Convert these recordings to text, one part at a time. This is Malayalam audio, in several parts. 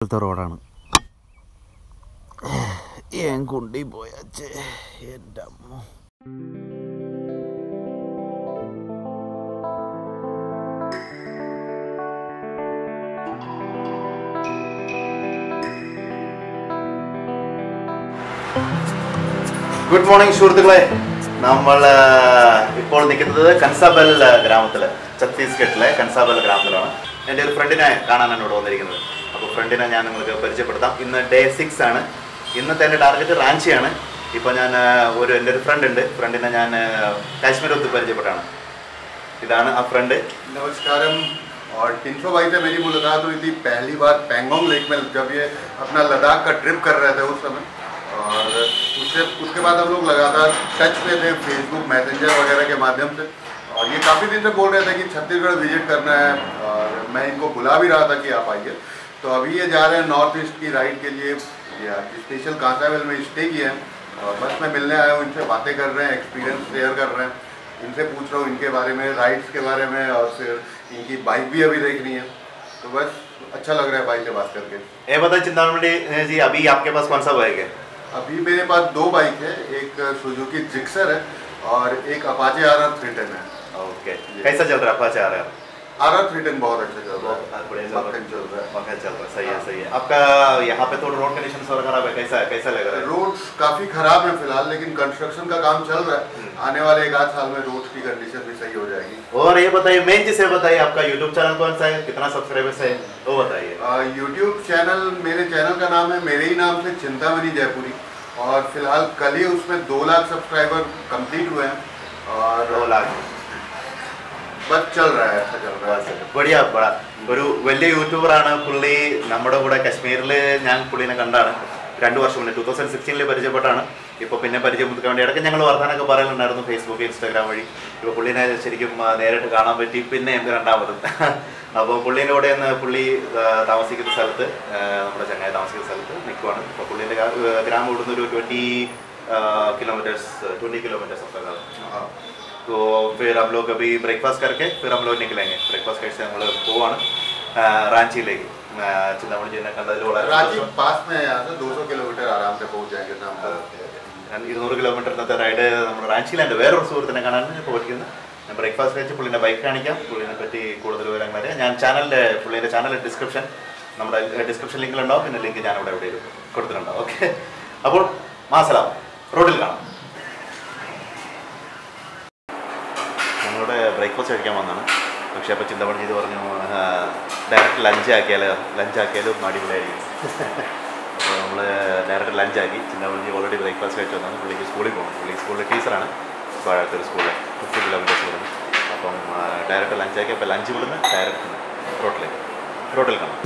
ഇപ്പോഴത്തെ റോഡാണ്. ഏൻ കുണ്ടി പോയച്ചേ എന്റെ അമ്മ. ഗുഡ് മോർണിംഗ് സുഹൃത്തുക്കളെ. നമ്മൾ ആ, ഇപ്പോൾ നിൽക്കുന്നത് കൻസാബൽ ആ, ഗ്രാമത്തിൽ ഛത്തീസ്ഗഡിലെ കൻസാബൽ ഗ്രാമത്തിലാണ്. എൻ്റെ ഒരു ഫ്രണ്ടിനെ കാണാനാണ് ഇവിടെ വന്നിരിക്കുന്നത് അപ്പോൾ ഫ്രണ്ടിനെ ഞാൻ നിങ്ങൾക്ക് പരിചയപ്പെടുത്താം ഇന്ന് ഡേ സിക്സ് ആണ് ഇന്നത്തെ എൻ്റെ ടാർഗറ്റ് റാഞ്ചിയാണ് ഇപ്പോൾ ഞാൻ ആ, ഒരു എൻ്റെ ഒരു ഫ്രണ്ട് ഉണ്ട് ഫ്രണ്ടിനെ ഞാൻ ആ, കാശ്മീർ ഒത്ത് പരിചയപ്പെട്ടാണ് ഇതാണ് ആ ഫ്രണ്ട് नमस्कारम और टिंसो भाई से मेरी मुलाकात हुई थी पहली बार पैंगोंग लेक में जब ये अपना लद्दाख का ट्रिप कर रहे थे उस समय और उससे उसके बाद हम लोग लगातार टच में थे फेसबुक मैसेंजर वगैरह के माध्यम से और ये काफ़ी दिन से बोल रहे थे कि छत्तीसगढ़ विज़िट करना है और मैं इनको बुला भी रहा था कि आप आइए। तो अभी ये जा रहे हैं नॉर्थ ईस्ट की राइड के लिए स्पेशल कांसावेल में स्टे किए हैं और बस मैं मिलने आया हूँ इनसे बातें कर रहे हैं एक्सपीरियंस शेयर कर रहे हैं। इनसे पूछ रहा हूँ इनके बारे में राइड्स के बारे में और फिर इनकी बाइक भी अभी देखनी है। तो बस अच्छा लग रहा है भाई से बात करके। ये बताइए चिंतामणि जी अभी आपके पास कौन सा बाइक है? अभी मेरे पास दो बाइक है एक सुजुकी जिक्सर है और एक Apache R R three ten है। ओके कैसा चल रहा है है। बहुत अच्छा चल रहा बहुत बढ़िया चल रहा है। मक्खन चल रहा है। रहा है सही है सही है। आपका यहाँ पे थोड़ा रोड कंडीशन थोड़ा खराब है कैसा है कैसा लग रहा है? रोड काफ़ी खराब है फ़िलहाल लेकिन कंस्ट्रक्शन का काम चल रहा है। आने वाले एक आध साल में रोड की कंडीशन भी सही हो जाएगी। और ये बताइए मेन चीज़ बताइए आपका यूट्यूब चैनल कौन सा है कितना सब्सक्राइबर्स है वो बताइए। यूट्यूब चैनल मेरे चैनल का नाम है मेरे ही नाम से चिंतामणि जयपुरी। और फ़िलहाल कल ही उसमें दो लाख सब्सक्राइबर कंप्लीट हुए हैं। और दो लाख। बस चल रहा है अच्छा चल रहा है ബടിയ ബട ഒരു വലിയ യൂട്യൂബറാണ് പുള്ളി നമ്മുടെ കൂടെ കശ്മീരിൽ ഞാൻ പുള്ളിനെ കണ്ടാണ് രണ്ട് വർഷം മുന്നേ ടൂ തൗസൻഡ് സിക്സ്റ്റീനിൽ പരിചയപ്പെട്ടാണ് ഇപ്പോൾ പിന്നെ പരിചയപ്പെടുത്താൻ വേണ്ടി ഇടയ്ക്ക് ഞങ്ങൾ വർത്തമാനമൊക്കെ പറയുന്നുണ്ടായിരുന്നു ഫേസ്ബുക്ക് ഇൻസ്റ്റാഗ്രാം വഴി ഇപ്പോൾ പുള്ളിനെ ശരിക്കും ആ, നേരിട്ട് കാണാൻ പറ്റി പിന്നെ എനിക്ക് രണ്ടാമതും അപ്പോൾ പുള്ളീൻ്റെ കൂടെ നിന്ന് പുള്ളി ആ, താമസിക്കുന്ന സ്ഥലത്ത് ആ, നമ്മുടെ ചങ്ങായി താമസിക്കുന്ന സ്ഥലത്ത് നിൽക്കുവാണ് അപ്പോൾ പുള്ളീൻ്റെ ഗ്രാ- ഗ്രാമം ഇവിടുന്ന് ഒരു ട്വൻറ്റി കിലോമീറ്റേഴ്സ് ട്വൻറ്റി കിലോമീറ്റേഴ്സ് ഒക്കെ हाँ तो फिर हम लोग अभी ब्रेकफास्ट करके फिर हम लोग निकलेंगे। ब्रेकफास्ट കഴിച്ച് നമ്മൾ പോവാണ്. റാഞ്ചിയിലേക്ക്. ചിന്താമണിജിനെ കണ്ടതിൽ വളരെ റാഞ്ചി പാസ് മേ 200 കിലോമീറ്റർ ആരാം സെ പहुंच जाएंगे നാം ഇരുന്നൂറ് കിലോമീറ്ററിനത്തെ റൈഡ് നമ്മുടെ റാഞ്ചിയിലെ എന്റെ വേറൊരു സുഹൃത്തിനെ കാണാൻ പോയിരിക്കുന്നത്. ഞാൻ ബ്രേക്ക്ഫാസ്റ്റ് കഴിച്ച് പുള്ളിനെ ബൈക്ക് കാണിക്കാം. പുള്ളിനെ പറ്റി കൂടുതൽ വിവരങ്ങൾ വരെ ഞാൻ ചാനലിന്റെ പുള്ളിന്റെ ചാനൽ ഡിസ്ക്രിപ്ഷൻ നമ്മുടെ ഡിസ്ക്രിപ്ഷൻ ലിങ്കിലുണ്ടാവും പിന്നെ ലിങ്ക് ഞാൻ ഇവിടെ എവിടെയും കൊടുത്തിട്ടുണ്ടാവും. ഓക്കെ അപ്പോൾ മാസലാം. റോഡിൽ കാണാം. ബ്രേക്ക്ഫാസ്റ്റ് കഴിക്കാൻ വന്നതാണ്. പക്ഷേ അപ്പോൾ ചിന്തപണി ചെയ്ത് പറഞ്ഞു ഡയറക്റ്റ് ലഞ്ച് ആക്കിയാലോ ലഞ്ച് ആക്കിയാലും അടിപൊളിയായിരിക്കും. അപ്പോൾ നമ്മൾ ഡയറക്റ്റ് ലഞ്ച് ആക്കി. ചിന്തപണി ഓൾറെഡി ബ്രേക്ക്ഫാസ്റ്റ് കഴിച്ച് വന്നാണ് പുള്ളിക്ക് സ്കൂളിൽ പോകണം. പുള്ളി സ്കൂളിലെ ടീച്ചറാണ് അടുത്തൊരു സ്കൂളിൽ ഫിഫ്റ്റി കിലോമീറ്റേഴ്സ് വരുന്നത് അപ്പം ഡയറക്റ്റ് ലഞ്ച് ആക്കി. അപ്പോൾ ലഞ്ച് ഇവിടുന്ന് ഡയറക്റ്റ് റോട്ടിലേക്ക് റോട്ടിൽ കാണാം.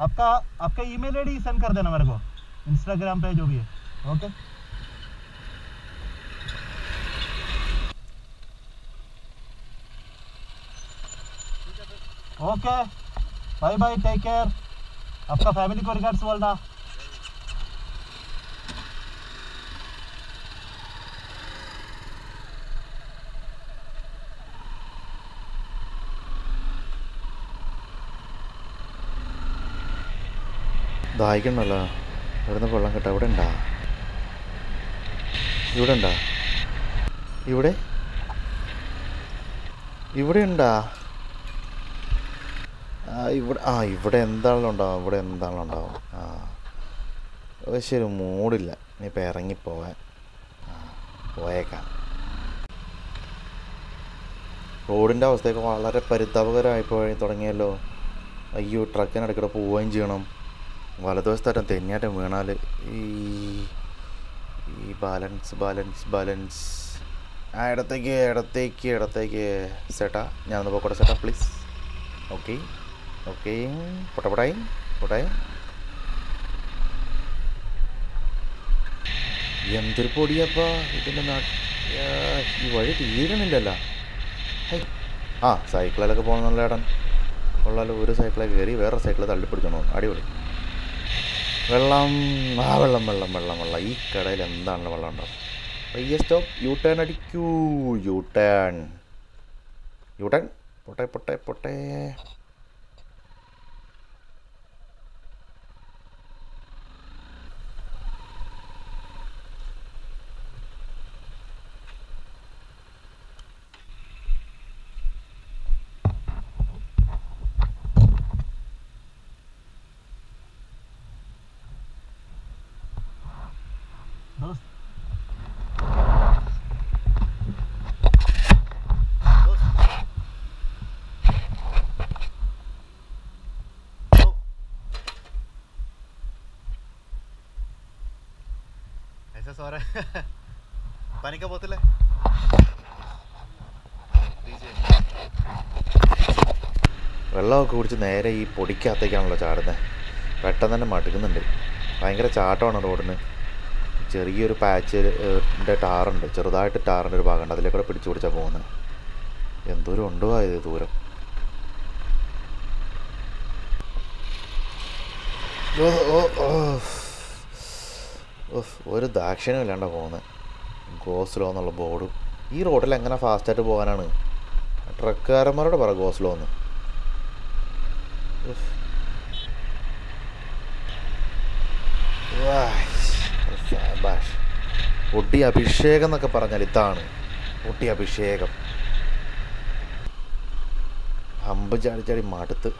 आपका आपका ईमेल आईडी सेंड कर देना मेरे को इंस्टाग्राम पे जो भी है okay okay bye bye take care आपका फैमिली को रिगार्ड्स बोलना। ദാഹിക്കണല്ലോ ഇവിടുന്ന് വെള്ളം കിട്ടാം. ഇവിടെ ഉണ്ടാ. ഇവിടെ ഉണ്ടാ. ഇവിടെ? ഇവിടെ ഉണ്ടാ. ഇവിടെ ആ ഇവിടെ എന്താണല്ലോ ഉണ്ടാവും ഇവിടെ എന്താണല്ലോ ഉണ്ടാവും ആ. ഒരു മൂടില്ല. ഇനിയിപ്പോൾ ഇറങ്ങിപ്പോവാൻ. പോയേക്കാം. റോഡിന്റെ അവസ്ഥയൊക്കെ വളരെ പരിതാപകരമായി പോയി തുടങ്ങിയല്ലോ. അയ്യോ ട്രക്കിനിടയ്ക്കൂടെ പോവുകയും ചെയ്യണം. വലതുവശത്തായിട്ടും തെന്നിയായിട്ട് വീണാൽ ഈ ഈ ബാലൻസ് ബാലൻസ് ബാലൻസ് ആ ഇടത്തേക്ക് ഇടത്തേക്ക് ഇടത്തേക്ക്. ചേട്ടാ ഞാനൊന്ന് പോക്കോട്ടെ ചേട്ടാ പ്ലീസ് ഓക്കെ ഓക്കെ പൊട്ടപ്പൊട്ടായി പൊട്ടായി എന്തൊരു പൊടിയപ്പാ ഇതിന്റെ നാ ഈ വഴി തീരണില്ലല്ലോ ആ സൈക്കിളിലൊക്കെ പോകണം നല്ല ഇടം കൊള്ളാലോ ഒരു സൈക്കിളൊക്കെ കയറി വേറെ സൈക്കിളിൽ തള്ളിപ്പിടിച്ചോണം അടിപൊളി. വെള്ളം ആ വെള്ളം വെള്ളം വെള്ളം വെള്ളം. ഈ കടയിൽ എന്താണല്ലോ വെള്ളം ഉണ്ടാവും പയ്യെ സ്റ്റോപ്പ് യു ടേൺ അടിക്കൂ. യു ടേൺ യു ടേൺ പൊട്ടെ പൊട്ടെ പൊട്ടെ. ऐसा सो रहा है पानी का बोतल है दीजिए വെള്ളമൊക്കെ കുടിച്ച് നേരെ ഈ പൊടിക്കകത്തേക്കാണല്ലോ ചാടുന്നത് പെട്ടെന്ന് തന്നെ മടുക്കുന്നുണ്ട് ഭയങ്കര ചാട്ടമാണ് റോഡിന് ചെറിയൊരു പാച്ച് ൻ്റെ ടാറുണ്ട് ചെറുതായിട്ട് ടാറിൻ്റെ ഒരു ഭാഗമുണ്ട് അതിലേക്കൂടെ പിടിച്ചു പിടിച്ചാൽ പോകുന്നത് എന്തോരം ഉണ്ടോ ഇത് ദൂരം ഓ, ഓ, ഓ. ഒരു ദാക്ഷിണ്യം ഇല്ലാണ്ട പോകുന്നത് ഗോസ്ലോ എന്നുള്ള ബോർഡ് ഈ റോഡിൽ എങ്ങനെ ഫാസ്റ്റായിട്ട് പോകാനാണ്? ട്രക്കുകാരന്മാരോട് പറ ഗോസ്ലോ എന്ന്. ഒട്ടി അഭിഷേകം എന്നൊക്കെ പറഞ്ഞാൽ ഇതാണ്. ഒട്ടി അഭിഷേകം. അമ്പ് ചാടി ചാടി മടുത്ത്.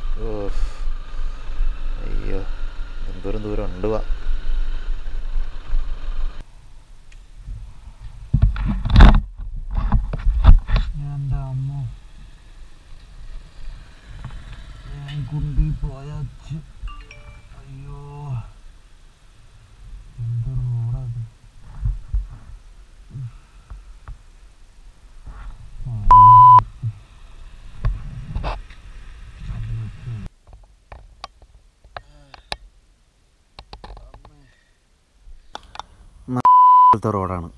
അയ്യോ എന്തോരം ദൂരം ഉണ്ട് വാ എന്റെ അമ്മ ഞാൻ കുണ്ടി പോയച്ച് അയ്യോ എന്ത് റോഡത് ഇപ്പോഴത്തെ റോഡാണ്.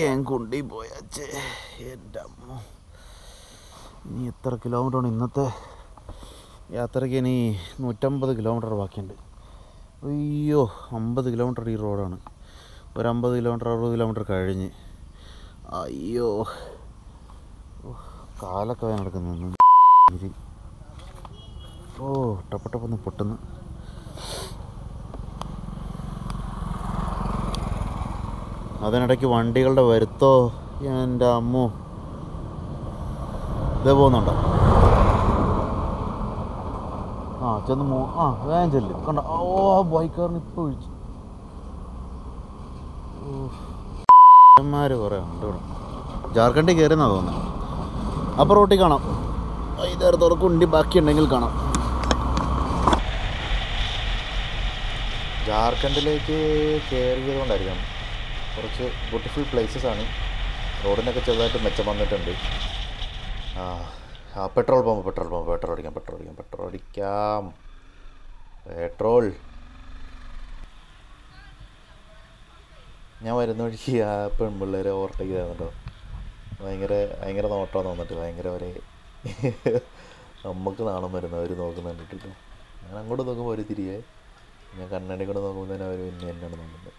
ഏൻ കുണ്ടി പോയച്ചേ എന്റെ അമ്മ. ഇനി എത്ര കിലോമീറ്റർ ആണ് ഇന്നത്തെ യാത്രയ്ക്ക്? ഇനി നൂറ്റമ്പത് കിലോമീറ്റർ ബാക്കിയുണ്ട്. അയ്യോ അമ്പത് കിലോമീറ്റർ ഈ റോഡാണ്. ഒരു അമ്പത് കിലോമീറ്റർ അറുപത് കിലോമീറ്റർ കഴിഞ്ഞ്. അയ്യോ. കാലൊക്കെ നടക്കുന്നു ഓ ടപ്പ ടപ്പൊന്ന് പൊട്ടുന്നു. അതിനിടയ്ക്ക് വണ്ടികളുടെ വരുത്തോ? എന്റെ അമ്മു. ഇതേ പോകുന്നുണ്ടോ? ആ ചെന്ന് മോ ആ വേഗം ചെല്ല്. കണ്ട? ഓ ബൈക്കാരന് ഇപ്പോൾ ഒഴിച്ചു ന്മാർ കുറേ ഉണ്ട് ഇവിടെ. ജാർഖണ്ഡിൽ കയറിയെന്നാ തോന്നുന്നത് അപ്പോൾ റോട്ടിൽ കാണാം. വൈകുന്നേരം തുറക്കുണ്ടി ബാക്കിയുണ്ടെങ്കിൽ കാണാം. ജാർഖണ്ഡിലേക്ക് കയറിയത് കൊണ്ടായിരിക്കണം കുറച്ച് ബ്യൂട്ടിഫുൾ പ്ലേസസ് ആണ്. റോഡിനൊക്കെ ചെറുതായിട്ട് മെച്ചം വന്നിട്ടുണ്ട്. ആ petrol pump petrol pump petrol അടിക്കാം പെട്രോൾ അടിക്കാം പെട്രോൾ അടിക്കാം. പെട്രോൾ ഞാൻ വരുന്ന വഴിക്ക് ആ പെൺപിള്ളേരെ ഓവർടേക്ക് ചെയ്താൽ ഭയങ്കര ഭയങ്കര നോട്ടം തോന്നിട്ട് ഭയങ്കര ഒരു നമുക്ക് നാണം വരുന്ന അവർ നോക്കുന്നുണ്ട് കേട്ടോ ഞാൻ അങ്ങോട്ട് നോക്കുമ്പോൾ അവർ തിരികെ ഞാൻ കണ്ണടി കൂടെ നോക്കുമ്പോൾ തന്നെ അവർ പിന്നെ എന്നാണ് നോക്കുന്നത്.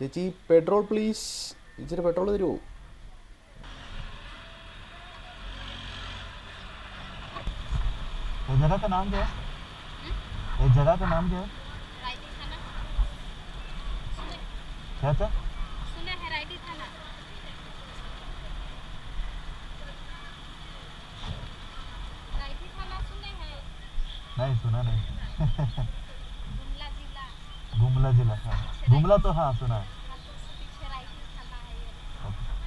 ചേച്ചി പെട്രോൾ പ്ലീസ് ഇച്ചിരി പെട്രോൾ തരുമോ ये जगह का नाम क्या है ये जगह का नाम क्या है रायती थाना सुने क्या क्या सुने है रायती थाना रायती थाना सुने हैं नहीं सुना नहीं बुमला जिला हाँ। बुमला तो हाँ सुना है।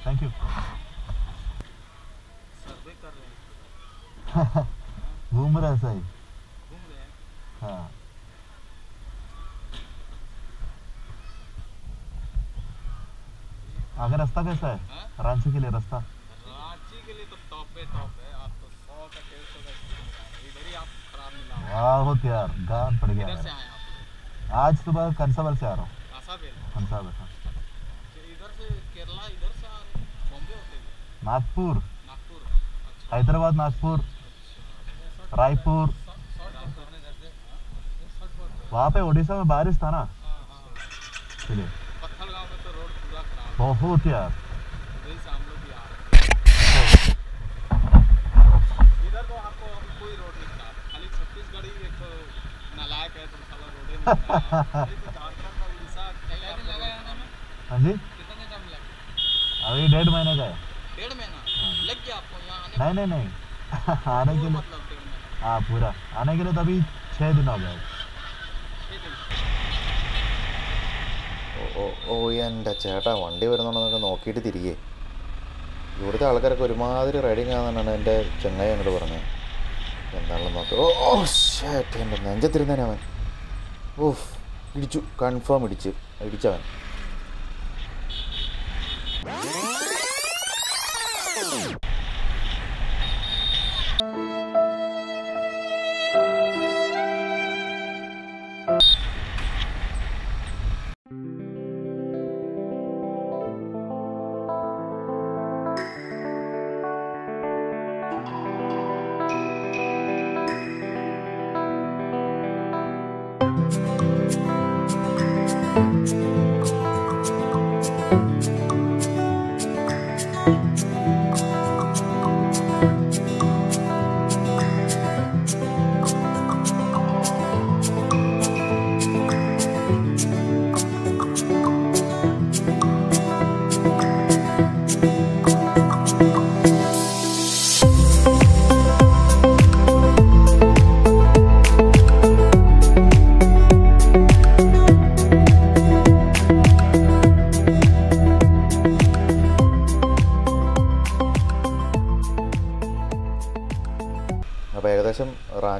थैंक यू घूम रहा है सही। हाँ। आगे रास्ता कैसा है? रांची के लिए रास्ता? रांची के लिए तो टॉप पे टॉप है। आप तो सौ का डेढ़ सौ का इधर ही आप खराब मिला वाह हो यार गान पड़ गया आज सुबह कंसावल से आ रहा हूँ। कंसावल? हाँ। नागपुर। हैदराबाद नागपुर। रायपुर। वहाँ पे उड़ीसा में बारिश था ना? चलिए। बहुत यार। अच्छा। इधर तो आपको कोई रोड नहीं था खाली एक है तो साला रोड ही नहीं खराब है। ये तो झारखंड और उड़ीसा कहीं आप लगा है ना हाँ जी कितने टाइम लगा अभी डेढ़ महीने का है डेढ़ महीना लग गया आपको यहाँ आने नहीं नहीं नहीं आने के लिए मतलब डेढ़ महीना हाँ पूरा आने के लिए तो अभी छः दिन हो गए छः दिन ഓ ഓ എൻ്റെ ചേട്ടാ വണ്ടി വരുന്നുണ്ടെന്നൊക്കെ നോക്കിയിട്ട് തിരികെ ഇവിടുത്തെ ആൾക്കാരൊക്കെ ഒരുമാതിരി റൈഡിങ് ആണെന്നാണ് എൻ്റെ ചെങ്ങായി എന്നോട് പറഞ്ഞത് എന്താണെന്ന് നോക്കി. ഓ ഷേറ്റ് എന്റെ നെഞ്ചത്തിരുന്നേനെ അവൻ. ഓഫ് ഇടിച്ചു കൺഫേം ഇടിച്ച് ഇടിച്ചവൻ.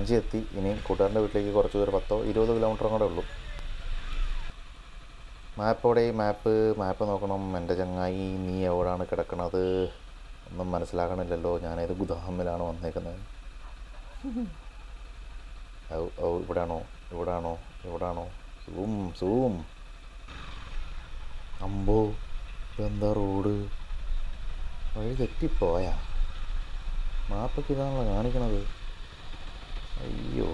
റാഞ്ചി എത്തി ഇനി കൂട്ടുകാരന്റെ വീട്ടിലേക്ക് കുറച്ച് ദൂരം പത്തോ ഇരുപത് കിലോമീറ്ററും കൂടെ ഉള്ളൂ. മാപ്പോടെ മാപ്പ് മാപ്പ് നോക്കണം. എന്റെ ചങ്ങായി നീ എവിടാണ് കിടക്കണത്? ഒന്നും മനസ്സിലാക്കണില്ലല്ലോ ഞാനേത് ഗുദാമിലാണ് വന്നേക്കുന്നത്. ഔ ഇവിടാണോ? ഇവിടാണോ? ഇവിടാണോ? Zoom zoom. അമ്പോ ഇതെന്താ റോഡ്? വഴി തെറ്റിപ്പോയാ? മാപ്പൊക്കെ ഇതാണല്ലോ കാണിക്കണത്. അയ്യോ.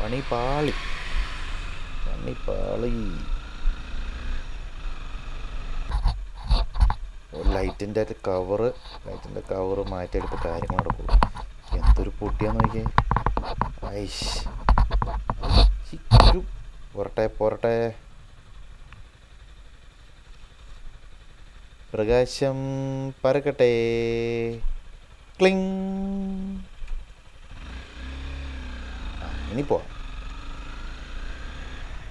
പണി പാളി പണി പാളി ലൈറ്റിന്റെ കവറ് ലൈറ്റിന്റെ കവറ് മാറ്റിയെടുത്ത് കാര്യങ്ങൾ നടക്കുള്ളൂ എന്തൊരു പൊട്ടിയാന്ന് നോക്കിയേ. ഐഷ്. പോരട്ടെ പോരട്ടെ. പ്രകാശം പരക്കട്ടെ. ക്ലിങ്. ഇനി പോവാം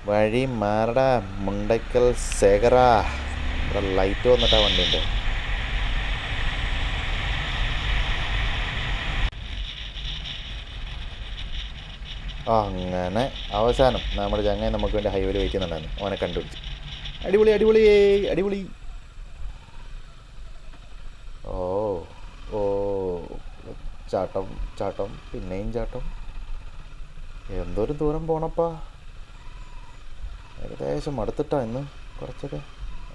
വഴി മാറടാ മുണ്ടയ്ക്കൽ ശേഖര. ഇവിടെ ലൈറ്റ് വന്നിട്ടാ വണ്ടിന്റെ അങ്ങനെ അവസാനം നമ്മുടെ ചങ്ങായി നമുക്ക് വേണ്ടി ഹൈവേയിൽ വെയിറ്റ് ചെയ്യുന്നുണ്ടായിരുന്നു. അവനെ കണ്ടുപിടിച്ചു. അടിപൊളി അടിപൊളി അടിപൊളി. ഓ ഓ ചാട്ടം ചാട്ടം പിന്നെയും ചാട്ടം. എന്തൊരു ദൂരം പോണപ്പാ? ഏകദേശം അടുത്തിട്ടാ ഇന്ന് കുറച്ചൊക്കെ.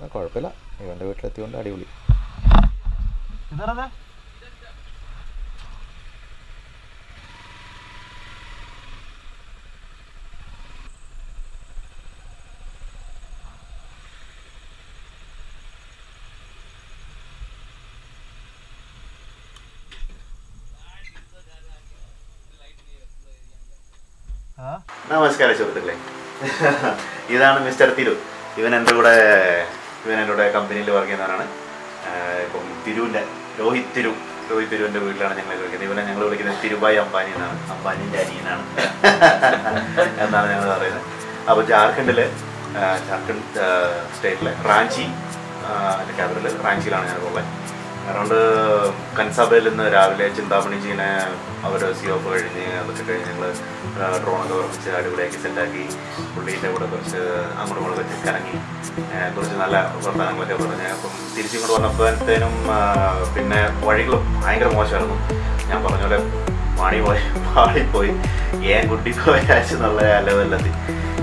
കുഴപ്പമില്ല. ഇവന്റെ വീട്ടിലെത്തിയോണ്ട് അടിപൊളി. ഇതാ? നമസ്കാരം സുഹൃത്തുക്കളെ. ഇതാണ് മിസ്റ്റർ തിരു. ഇവൻ എന്റെ കൂടെ ഇവൻ എന്റെ കൂടെ കമ്പനിയിൽ വർക്ക് ചെയ്യുന്നവനാണ്. ഇപ്പം തിരുവിന്റെ രോഹിത് തിരു. രോഹിത് തിരുവിന്റെ വീട്ടിലാണ് ഞങ്ങൾ വിളിക്കുന്നത് ഇവനെ ഞങ്ങൾ വിളിക്കുന്നത് തിരുബായി അംബാനി എന്നാണ്. അംബാനിന്റെ അനിയനാണ്. എന്നാണ് ഞങ്ങൾ പറയുന്നത്. അപ്പോൾ ജാർഖണ്ഡിലെ ജാർഖണ്ഡ് സ്റ്റേറ്റിലെ റാഞ്ചി എന്റെ ക്യാപിറ്റൽ റാഞ്ചിയിലാണ് ഞാനുള്ളത് അതുകൊണ്ട് കൻസാബയിൽ നിന്ന് രാവിലെ ചിന്താമണിജീനെ അവർ സി ഓഫ് കഴിഞ്ഞ് അതൊക്കെ കഴിഞ്ഞ് ഞങ്ങൾ ഡ്രോണൊക്കെ കുറച്ച് അടിപൊളിയാക്കി സെറ്റാക്കി പുള്ളീന്റെ കൂടെ കുറച്ച് അങ്ങോട്ട് ഇങ്ങോട്ടും വെച്ച് കറങ്ങി. കുറച്ച് നല്ല വർത്തമാനങ്ങളൊക്കെ പറഞ്ഞ്. അപ്പം തിരിച്ചിങ്ങോട്ട് വന്നപ്പോഴത്തേനും പിന്നെ വഴികളും ഭയങ്കര മോശമായിരുന്നു. ഞാൻ പറഞ്ഞ പോലെ പാണി പോയി പാളിപ്പോയി ഏൻ കുട്ടി പോയാച്ച് നല്ല ലെവലിലെത്തി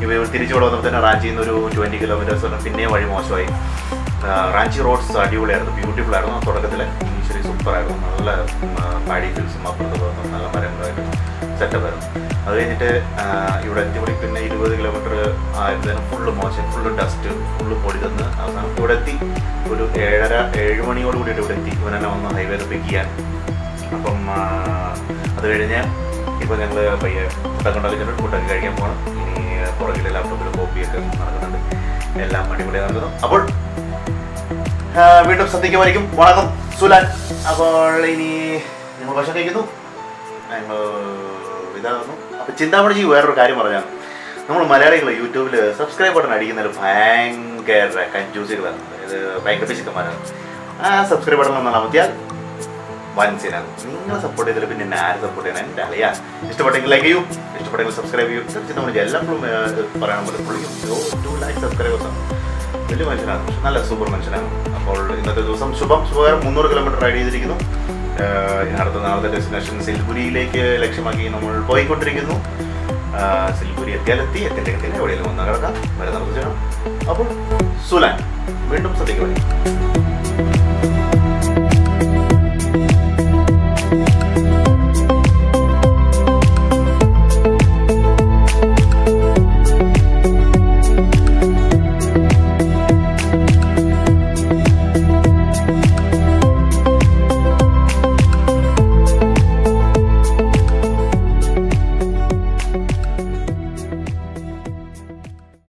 ഇവ തിരിച്ചു ഇവിടെ വന്നപ്പോൾ തന്നെ റാഞ്ചിയിൽ നിന്ന് ഒരു ട്വന്റി കിലോമീറ്റേഴ്സ് പിന്നെയും വഴി മോശമായി. റാഞ്ചി റോഡ്സ് അടിപൊളിയായിരുന്നു ബ്യൂട്ടിഫുൾ ആയിരുന്നു തുടക്കത്തിൽ ഇനീഷ്യലി സൂപ്പറായിരുന്നു. നല്ല പാടി ഫിൽസും അപ്പുറത്ത് പോകുന്നു നല്ല മരങ്ങളായിട്ട് സെറ്റപ്പ് ആയിരുന്നു. അത് കഴിഞ്ഞിട്ട് ഇവിടെ എത്തിയപ്പോൾ പിന്നെ ഇരുപത് കിലോമീറ്റർ ആയതിന് ഫുള്ള് മോശം ഫുള്ള് ഡസ്റ്റ് ഫുള്ള് പൊടി തന്ന് അവസാനം ഇവിടെ എത്തി. ഒരു ഏഴര ഏഴ് മണിയോട് കൂടിയിട്ട് ഇവിടെ എത്തി. ഇവനെന്നെ വന്ന് ഹൈവേ പിക്ക് ചെയ്യാൻ. അപ്പം അത് കഴിഞ്ഞ് ഇപ്പോൾ ഞങ്ങൾ പയ്യെ ഫുഡൊക്കെ ഫുഡൊക്കെ കഴിക്കാൻ പോകണം ഇനി പുറകിലെ ലാപ്ടോപ്പിൽ കോപ്പിയൊക്കെ നടക്കുന്നുണ്ട്. എല്ലാം അടിപൊളിയാണ് നടക്കുന്നു അപ്പോൾ വീണ്ടും ശ്രദ്ധിക്കുമായിരിക്കും വണക്കം സുലാൻ. അപ്പോൾ ഇനി ഞങ്ങൾ ഭക്ഷണം കഴിക്കുന്നു. ഞങ്ങൾ ഇതാകുന്നു. അപ്പോൾ ചിന്താമണിജി വേറൊരു കാര്യം പറഞ്ഞാൽ നമ്മൾ മലയാളികൾ യൂട്യൂബിൽ സബ്സ്ക്രൈബ് ബട്ടൺ അടിക്കുന്നതിൽ ഭയങ്കര കൺഫ്യൂസുകളാണ് അതായത് ഭയങ്കര പിശുക്കന്മാരാണ്. ആ സബ്സ്ക്രൈബ് ബട്ടൺ ഒന്ന് അമർത്തിയാൽ വൻസിനാണ് നിങ്ങൾ സപ്പോർട്ട് ചെയ്തില്ല പിന്നെ ആര് സപ്പോർട്ട് ചെയ്യണം? എന്റെ അറിയാം ഇഷ്ടപ്പെട്ടെങ്കിൽ ലൈക്ക് ചെയ്യൂ. ഇഷ്ടപ്പെട്ടെങ്കിൽ സബ്സ്ക്രൈബ് ചെയ്യൂ. തീർച്ചയായിട്ടും നമ്മൾ പറയാൻ പോലെ പുള്ളിക്കും വലിയ മനുഷ്യനാണ് നല്ല സൂപ്പർ മനുഷ്യനാണ് അപ്പോൾ ഇന്നത്തെ ദിവസം ശുഭം. ശുഭകരം മുന്നൂറ് കിലോമീറ്റർ റൈഡ് ചെയ്തിരിക്കുന്നു. അടുത്ത നാളത്തെ ഡെസ്റ്റിനേഷൻ സിൽഗുരിയിലേക്ക് ലക്ഷ്യമാക്കി നമ്മൾ പോയിക്കൊണ്ടിരിക്കുന്നു. സിൽഗുരി എത്തിയാലെത്തി. എത്തിന്റെ എവിടെയെങ്കിലും ഒന്ന് കിടക്കാം നമുക്ക് ചെയ്യണം അപ്പോൾ സുലാൻ വീണ്ടും ശ്രദ്ധിക്കുക.